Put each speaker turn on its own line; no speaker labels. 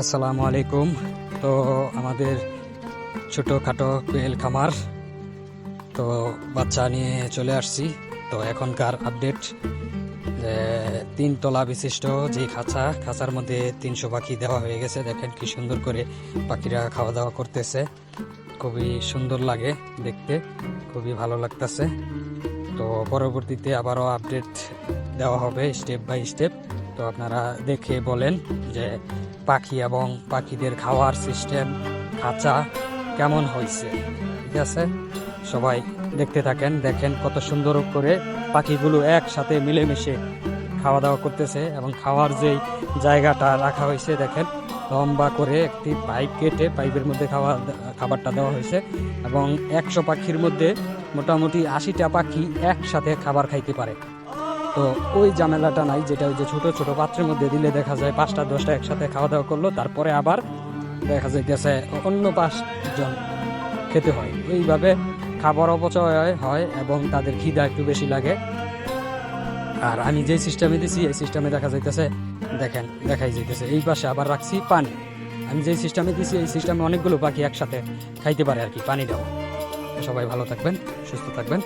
আসসালামু আলাইকুম। তো আমাদের ছোটোখাটো কোয়েল খামার। তো বাচ্চা নিয়ে চলে আসছি। তো এখনকার আপডেট যে তিনতলা বিশিষ্ট যে খাঁচা, খাঁচার মধ্যে তিনশো পাখি দেওয়া হয়ে গেছে। দেখেন কি সুন্দর করে পাখিরা খাওয়া দাওয়া করতেছে। খুবই সুন্দর লাগে দেখতে, খুবই ভালো লাগতেছে। তো পরবর্তীতে আবারও আপডেট দেওয়া হবে স্টেপ বাই স্টেপ তো আপনারা দেখে বলেন যে পাখি এবং পাখিদের খাওয়ার সিস্টেম, খাঁচা কেমন হয়েছে? ঠিক আছে? সবাই দেখতে থাকেন, দেখেন কত সুন্দর করে পাখিগুলো একসাথে মিলেমিশে খাওয়া দাওয়া করতেছে এবং খাওয়ার যেই জায়গাটা রাখা হয়েছে, দেখেন, লম্বা করে একটি পাইপ কেটে পাইপের মধ্যে খাওয়া, খাবারটা দেওয়া হয়েছে এবং একশো পাখির মধ্যে মোটামুটি আশিটা পাখি একসাথে খাবার খাইতে পারে। তো ওই ঝামেলাটা নাই, যেটা ওই যে ছোট ছোট পাত্রের মধ্যে দিলে দেখা যায় পাঁচটা, দশটা একসাথে খাওয়া দাওয়া করল, তারপরে আবার দেখা যাইতেছে অন্য পাঁচজন খেতে হয়। এইভাবে খাবার অপচয় হয়- হয় এবং তাদের খিদা একটু বেশি লাগে। আর আমি যে সিস্টেমে দিছি, এই সিস্টেমে দেখা যাইতেছে, দেখেন, দেখাই যাইতেছে। এই পাশে আবার রাখছি পানি। আমি যে সিস্টেমে দিছি, এই সিস্টেমে অনেকগুলো পাখি একসাথে খাইতে পারে আর কি, পানি দেওয়া সবাই ভালো থাকবেন, সুস্থ থাকবেন।